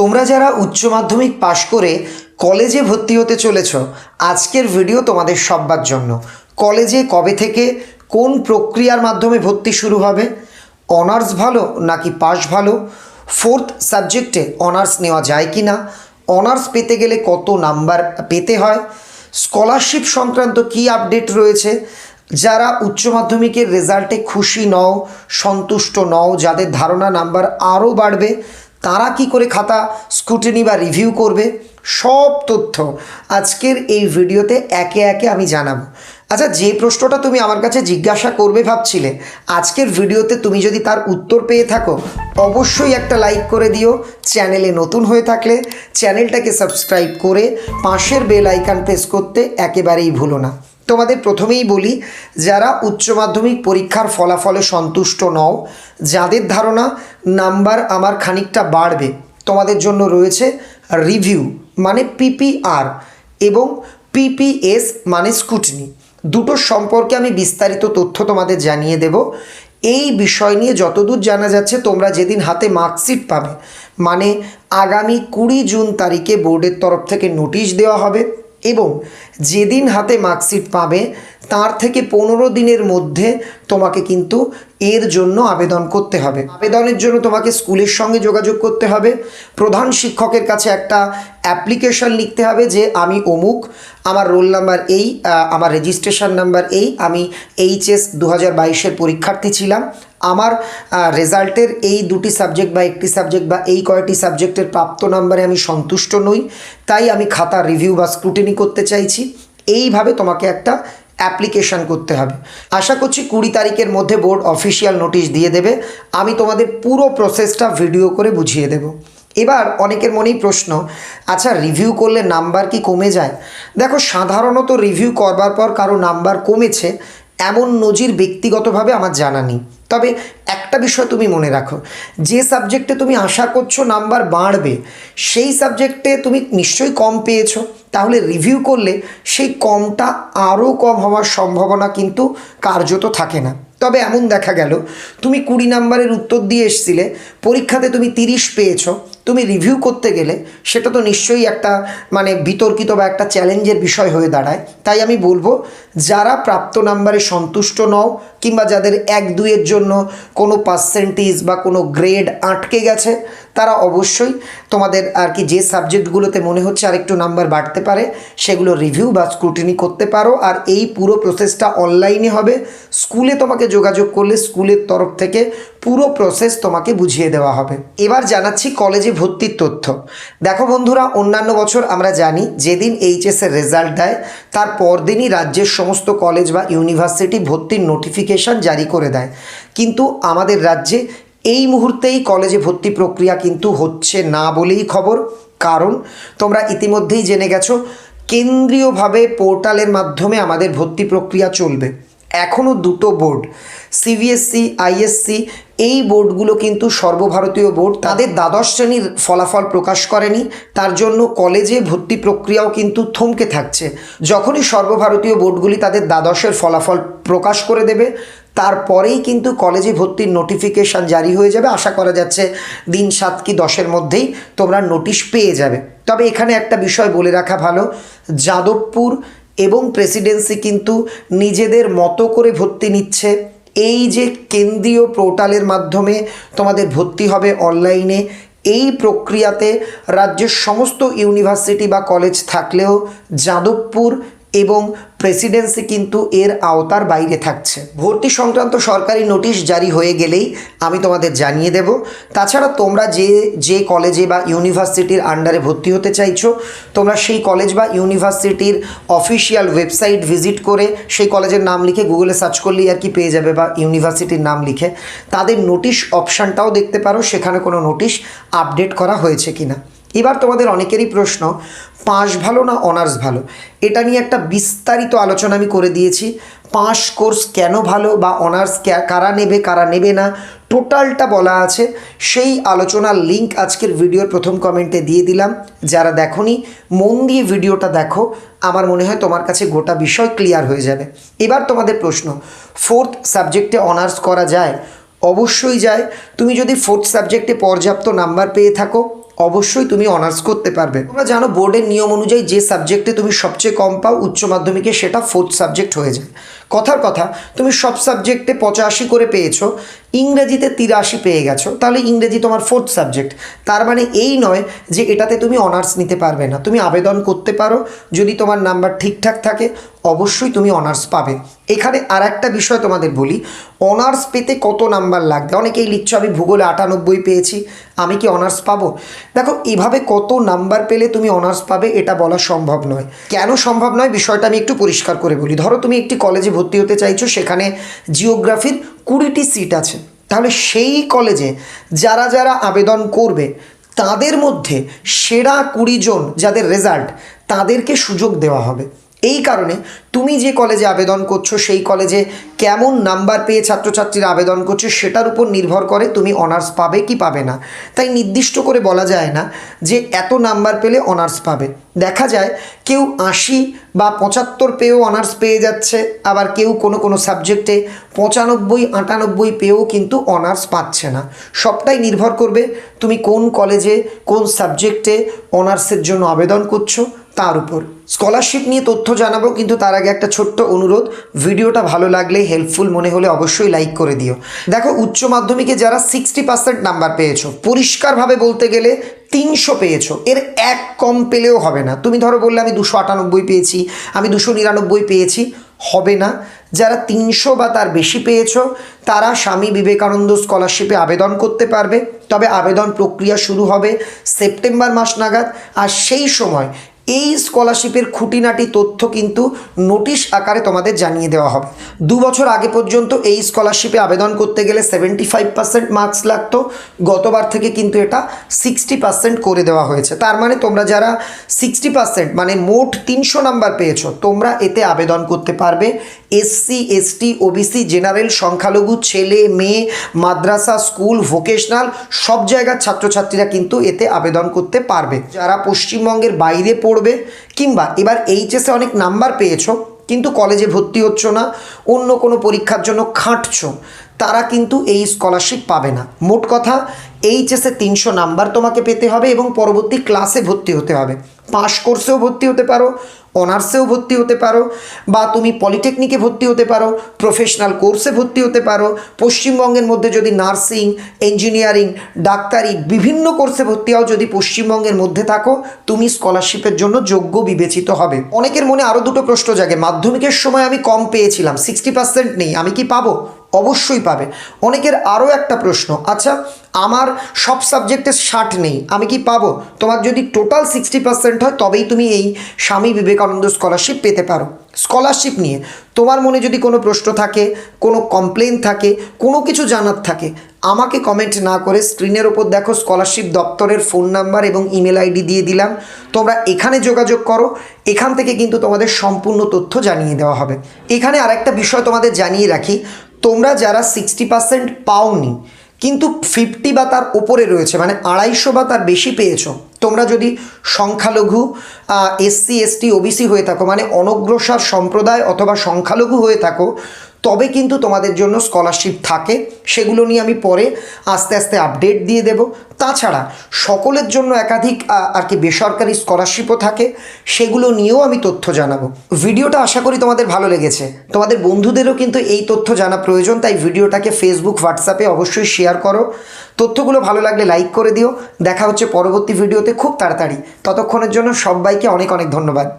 তোমরা যারা উচ্চ মাধ্যমিক পাশ করে কলেজে ভর্তি হতে চলেছ, আজকের ভিডিও তোমাদের সব্বার জন্য। কলেজে কবে থেকে কোন প্রক্রিয়ার মাধ্যমে ভর্তি শুরু হবে? অনার্স ভালো নাকি পাস ভালো? ফোর্থ সাবজেক্টে অনার্স নেওয়া যায় কি না অনার্স পেতে গেলে কত নাম্বার পেতে হয়? স্কলারশিপ সংক্রান্ত কী আপডেট রয়েছে? যারা উচ্চ মাধ্যমিকের রেজাল্টে খুশি নও, সন্তুষ্ট নও, যাদের ধারণা নাম্বার আরও বাড়বে তারা কি করে খাতা স্কুটিনি বা রিভিউ করবে? সব তথ্য আজকের এই ভিডিওতে একে একে আমি জানাব। আচ্ছা যে প্রশ্নটা তুমি আমার কাছে জিজ্ঞাসা করবে ভাবছিলে, আজকের ভিডিওতে তুমি যদি তার উত্তর পেয়ে থাকো, অবশ্যই একটা লাইক করে দিও। চ্যানেলে নতুন হয়ে থাকলে চ্যানেলটাকে সাবস্ক্রাইব করে পাশের বেল আইকান প্রেস করতে একেবারেই ভুলো না। তোমাদের প্রথমেই বলি, যারা উচ্চ মাধ্যমিক পরীক্ষার ফলাফলে সন্তুষ্ট নও, যাদের ধারণা নাম্বার আমার খানিকটা বাড়বে, তোমাদের জন্য রয়েছে রিভিউ মানে পিপিআর এবং পিপিএস মানে স্কুটনি। দুটোর সম্পর্কে আমি বিস্তারিত তথ্য তোমাদের জানিয়ে দেব। এই বিষয় নিয়ে যতদূর জানা যাচ্ছে, তোমরা যেদিন হাতে মার্কশিট পাবে মানে আগামী কুড়ি জুন তারিখে বোর্ডের তরফ থেকে নোটিশ দেওয়া হবে। এবং যেদিন হাতে মার্কশিট পাবে তার থেকে পনেরো দিনের মধ্যে তোমাকে কিন্তু এর জন্য আবেদন করতে হবে। আবেদনের জন্য তোমাকে স্কুলের সঙ্গে যোগাযোগ করতে হবে। প্রধান শিক্ষকের কাছে একটা অ্যাপ্লিকেশন লিখতে হবে যে, আমি অমুক, আমার রোল নাম্বার এই আমার রেজিস্ট্রেশন নাম্বার এই, আমি এইচএস দু হাজার বাইশের পরীক্ষার্থী ছিলাম। আমার রেজাল্টের এই দুটি সাবজেক্ট বা একটি সাবজেক্ট বা এই কয়টি সাবজেক্টের প্রাপ্ত নাম্বারে আমি সন্তুষ্ট নই। তাই আমি খাতা রিভিউ বা স্ক্রুটিনি করতে চাইছি। এইভাবে তোমাকে একটা অ্যাপ্লিকেশান করতে হবে। আশা করছি কুড়ি তারিখের মধ্যে বোর্ড অফিসিয়াল নোটিশ দিয়ে দেবে। আমি তোমাদের পুরো প্রসেসটা ভিডিও করে বুঝিয়ে দেব। এবার অনেকের মনেই প্রশ্ন আচ্ছা রিভিউ করলে নাম্বার কি কমে যায়? দেখো, সাধারণত রিভিউ করবার পর কারও নাম্বার কমেছে এমন নজির ব্যক্তিগতভাবে আমার জানা নেই। তবে একটা বিষয় তুমি মনে রাখো, যে সাবজেক্টে তুমি আশা করছ নাম্বার বাড়বে, সেই সাবজেক্টে তুমি নিশ্চয়ই কম পেয়েছ। তাহলে রিভিউ করলে সেই কমটা আরও কম হওয়ার সম্ভাবনা কিন্তু কার্যত থাকে না। তবে এমন দেখা গেল, তুমি কুড়ি নাম্বারের উত্তর দিয়ে এসছিলে, পরীক্ষাতে তুমি তিরিশ পেয়েছ, তুমি রিভিউ করতে গেলে সেটা তো নিশ্চয়ই একটা মানে বিতর্কিত বা একটা চ্যালেঞ্জের বিষয় হয়ে দাঁড়ায়। তাই আমি বলব, যারা প্রাপ্ত নাম্বারে সন্তুষ্ট নও, কিংবা যাদের এক দুইয়ের জন্য কোনো পার্সেন্টেজ বা কোনো গ্রেড আটকে গেছে তারা অবশ্যই তোমাদের আর কি যে সাবজেক্টগুলোতে মনে হচ্ছে আরেকটু নাম্বার বাড়তে পারে, সেগুলো রিভিউ বা স্ক্রুটিনি করতে পারো। আর এই পুরো প্রসেসটা অনলাইনে হবে। স্কুলে তোমাকে যোগাযোগ করলে স্কুলের তরফ থেকে পুরো প্রসেস তোমাকে বুঝিয়ে দেওয়া হবে। এবার জানাচ্ছি কলেজে ভর্তির তথ্য। দেখো বন্ধুরা, অন্যান্য বছর আমরা জানি যেদিন এইচএসের রেজাল্ট দেয়, তার পরদিনই রাজ্যের সমস্ত কলেজ বা ইউনিভার্সিটি ভর্তির নোটিফিকেশান জারি করে দেয়। কিন্তু আমাদের রাজ্যে এই মুহূর্তেই কলেজে ভর্তি প্রক্রিয়া কিন্তু হচ্ছে না বলেই খবর। কারণ, তোমরা ইতিমধ্যেই জেনে গেছো, কেন্দ্রীয়ভাবে পোর্টালের মাধ্যমে আমাদের ভর্তি প্রক্রিয়া চলবে। এখনও দুটো বোর্ড, সিবিএসসি, আইএসসি, এই বোর্ডগুলো কিন্তু সর্বভারতীয় বোর্ড। তাদের দ্বাদশ শ্রেণির ফলাফল প্রকাশ করেনি, তার জন্য কলেজে ভর্তি প্রক্রিয়াও কিন্তু থমকে থাকছে। যখনই সর্বভারতীয় বোর্ডগুলি তাদের দ্বাদশের ফলাফল প্রকাশ করে দেবে তারপরেই কিন্তু কলেজে ভর্তির নোটিফিকেশান জারি হয়ে যাবে। আশা করা যাচ্ছে দিন সাত কি দশের মধ্যেই তোমরা নোটিশ পেয়ে যাবে। তবে এখানে একটা বিষয় বলে রাখা ভালো। যাদবপুর এবং প্রেসিডেন্সি কিন্তু নিজেদের মতো করে ভর্তি নিচ্ছে। এই যে কেন্দ্রীয় পোর্টালের মাধ্যমে তোমাদের ভর্তি হবে অনলাইনে এই প্রক্রিয়াতে রাজ্যের সমস্ত ইউনিভার্সিটি বা কলেজ থাকলেও যাদবপুর এবং প্রেসিডেন্সি কিন্তু এর আওতার বাইরে থাকছে। ভর্তি সংক্রান্ত সরকারি নোটিশ জারি হয়ে গেলেই আমি তোমাদের জানিয়ে দেব। তাছাড়া তোমরা যে যে কলেজে বা ইউনিভার্সিটির আন্ডারে ভর্তি হতে চাইছো, তোমরা সেই কলেজ বা ইউনিভার্সিটির অফিসিয়াল ওয়েবসাইট ভিজিট করে সেই কলেজের নাম লিখে গুগলে সার্চ করলেই আর কি পেয়ে যাবে বা ইউনিভার্সিটির নাম লিখে। তাদের নোটিশ অপশানটাও দেখতে পারো, সেখানে কোনো নোটিশ আপডেট করা হয়েছে কিনা। এবার তোমাদের অনেকেরই প্রশ্ন পাস ভালো না অনার্স ভালো? এটা নিয়ে একটা বিস্তারিত আলোচনা আমি করে দিয়েছি। পাস কোর্স কেন ভালো বা অনার্স কারা নেবে কারা নেবে না, টোটালটা বলা আছে। সেই আলোচনার লিংক আজকের ভিডিওর প্রথম কমেন্টে দিয়ে দিলাম। যারা দেখোনি, মন দিয়ে ভিডিওটা দেখো। আমার মনে হয় তোমার কাছে গোটা বিষয় ক্লিয়ার হয়ে যাবে। এবার তোমাদের প্রশ্ন, ফোর্থ সাবজেক্টে অনার্স করা যায়? অবশ্যই যায়। তুমি যদি ফোর্থ সাবজেক্টে পর্যাপ্ত নাম্বার পেয়ে থাকো অবশ্যই তুমি অনার্স করতে পারবে। তোমরা জানো বোর্ডের নিয়ম অনুযায়ী যে সাবজেক্টে তুমি সবচেয়ে কম পাও উচ্চ মাধ্যমিকে, সেটা ফোর্থ সাবজেক্ট হয়ে যায়। কথার কথা, তুমি সব সাবজেক্টে পঁচাশি করে পেয়েছ। ইংরেজিতে তিরাশি পেয়ে গেছো, তাহলে ইংরেজি তোমার ফোর্থ সাবজেক্ট তার মানে এই নয় যে এটাতে তুমি অনার্স নিতে পারবে না। তুমি আবেদন করতে পারো, যদি তোমার নাম্বার ঠিকঠাক থাকে, অবশ্যই তুমি অনার্স পাবে। এখানে আর একটা বিষয় তোমাদের বলি অনার্স পেতে কত নাম্বার লাগবে? অনেকেই লিখছো, আমি ভূগোলে আটানব্বই পেয়েছি, আমি কি অনার্স পাবো? দেখো, এভাবে কত নাম্বার পেলে তুমি অনার্স পাবে, এটা বলা সম্ভব নয়। কেন সম্ভব নয়? বিষয়টা আমি একটু পরিষ্কার করে বলি। ধরো, তুমি একটি কলেজে ভর্তি হতে চাইছো, সেখানে জিওগ্রাফির কুড়িটি সিট আছে। তাহলে সেই কলেজে যারা যারা আবেদন করবে, তাদের মধ্যে সেরা কুড়ি জন যাদের রেজাল্ট তাদেরকে সুযোগ দেওয়া হবে। এই কারণে তুমি যে কলেজে আবেদন করছ, সেই কলেজে কেমন নাম্বার পেয়ে ছাত্রছাত্রীরা আবেদন করছে সেটার উপর নির্ভর করে তুমি অনার্স পাবে কি পাবে না। তাই নির্দিষ্ট করে বলা যায় না যে এত নাম্বার পেলে অনার্স পাবে। দেখা যায় কেউ আশি বা পঁচাত্তর পেয়েও অনার্স পেয়ে যাচ্ছে, আবার কেউ কোনো কোনো সাবজেক্টে পঁচানব্বই, আটানব্বই পেয়েও কিন্তু অনার্স পাচ্ছে না। সবটাই নির্ভর করবে তুমি কোন কলেজে কোন সাবজেক্টে অনার্সের জন্য আবেদন করছ। তার উপর। স্কলারশিপ নিয়ে তথ্য জানাব, কিন্তু তার আগে একটা ছোট্ট অনুরোধ। ভিডিওটা ভালো লাগলে হেল্পফুল মনে হলে অবশ্যই লাইক করে দিও। দেখো, উচ্চ মাধ্যমিকে যারা সিক্সটি পার্সেন্ট নাম্বার পেয়েছ, পরিষ্কারভাবে বলতে গেলে তিনশো পেয়েছ। এর এক কম পেলেও হবে না। তুমি ধরো বললে, আমি দুশো আটানব্বই পেয়েছি, আমি দুশো নিরানব্বই পেয়েছি। হবে না। যারা তিনশো বা তার বেশি পেয়েছ, তারা স্বামী বিবেকানন্দ স্কলারশিপে আবেদন করতে পারবে। তবে আবেদন প্রক্রিয়া শুরু হবে সেপ্টেম্বর মাস নাগাদ। আর সেই সময় এই স্কলারশিপের খুঁটিনাটি তথ্য কিন্তু নোটিশ আকারে তোমাদের জানিয়ে দেওয়া হবে। দু বছর আগে পর্যন্ত এই স্কলারশিপে আবেদন করতে গেলে সেভেন্টি ফাইভ পার্সেন্ট মার্কস লাগতো। গতবার থেকে কিন্তু এটা সিক্সটি পার্সেন্ট করে দেওয়া হয়েছে। তার মানে তোমরা যারা সিক্সটি পার্সেন্ট মানে মোট তিনশো নাম্বার পেয়েছ, তোমরা এতে আবেদন করতে পারবে। এসসি এসটি ওবিসি জেনারেল, সংখ্যালঘু, ছেলে, মেয়ে, মাদ্রাসা, স্কুল, ভোকেশনাল, সব জায়গার ছাত্রছাত্রীরা কিন্তু এতে আবেদন করতে পারবে। যারা পশ্চিমবঙ্গের বাইরে পড়বে, কিংবা এবার এইচএসে অনেক নাম্বার পেয়েছ, কিন্তু কলেজে ভর্তি হচ্ছ না, অন্য কোনো পরীক্ষার জন্য খাটছো। তারা কিন্তু এই স্কলারশিপ পাবে না। মোট কথা এইচএসে তিনশো নাম্বার তোমাকে পেতে হবে এবং পরবর্তী ক্লাসে ভর্তি হতে হবে। পাস কোর্সেও ভর্তি হতে পারো অনার্সেও ভর্তি হতে পারো বা তুমি পলিটেকনিকে ভর্তি হতে পারো প্রফেশনাল কোর্সে ভর্তি হতে পারো, পশ্চিমবঙ্গের মধ্যে যদি নার্সিং ইঞ্জিনিয়ারিং ডাক্তারি বিভিন্ন কোর্সে ভর্তি হও, যদি পশ্চিমবঙ্গের মধ্যে থাকো, তুমি স্কলারশিপের জন্য যোগ্য বিবেচিত হবে। অনেকের মনে আরও দুটো প্রশ্ন জাগে। মাধ্যমিকের সময় আমি কম পেয়েছিলাম সিক্সটি পার্সেন্ট নেই, আমি কি পাবো? অবশ্যই পাবে। অনেকের আরও একটা প্রশ্ন আচ্ছা আমার সব সাবজেক্টে ষাট নেই, আমি কি পাবো? তোমার যদি টোটাল সিক্সটি পার্সেন্ট হয়, তবেই তুমি এই স্বামী বিবেকানন্দ স্কলারশিপ পেতে পারো। স্কলারশিপ নিয়ে তোমার মনে যদি কোনো প্রশ্ন থাকে, কোনো কমপ্লেন থাকে, কোনো কিছু জানার থাকে, আমাকে কমেন্ট না করে স্ক্রিনের ওপর দেখো স্কলারশিপ দপ্তরের ফোন নাম্বার এবং ইমেল আইডি দিয়ে দিলাম। তোমরা এখানে যোগাযোগ করো, এখান থেকে কিন্তু তোমাদের সম্পূর্ণ তথ্য জানিয়ে দেওয়া হবে। এখানে আরেকটা বিষয় তোমাদের জানিয়ে রাখি তোমরা যারা সিক্সটি পার্সেন্ট পাওনি, কিন্তু ফিফটি বা তার ওপরে রয়েছে মানে আড়াইশো বা তার বেশি পেয়েছ, তোমরা যদি সংখ্যালঘু এসসি এসটি ওবিসি হয়ে থাকো মানে অনগ্রসর সম্প্রদায় অথবা সংখ্যালঘু হয়ে থাকো তবে কিন্তু তোমাদের জন্য স্কলারশিপ থাকে। সেগুলো নিয়ে আমি পরে আস্তে আস্তে আপডেট দিয়ে দেব। তাছাড়া সকলের জন্য একাধিক আর কি বেসরকারি স্কলারশিপও থাকে। সেগুলো নিয়েও আমি তথ্য জানাব। ভিডিওটা আশা করি তোমাদের ভালো লেগেছে। তোমাদের বন্ধুদেরও কিন্তু এই তথ্য জানা প্রয়োজন, তাই ভিডিওটাকে ফেসবুক হোয়াটসঅ্যাপে অবশ্যই শেয়ার করো। তথ্যগুলো ভালো লাগলে লাইক করে দিও। দেখা হচ্ছে পরবর্তী ভিডিওতে খুব তাড়াতাড়ি। ততক্ষণের জন্য সবাইকে অনেক অনেক ধন্যবাদ।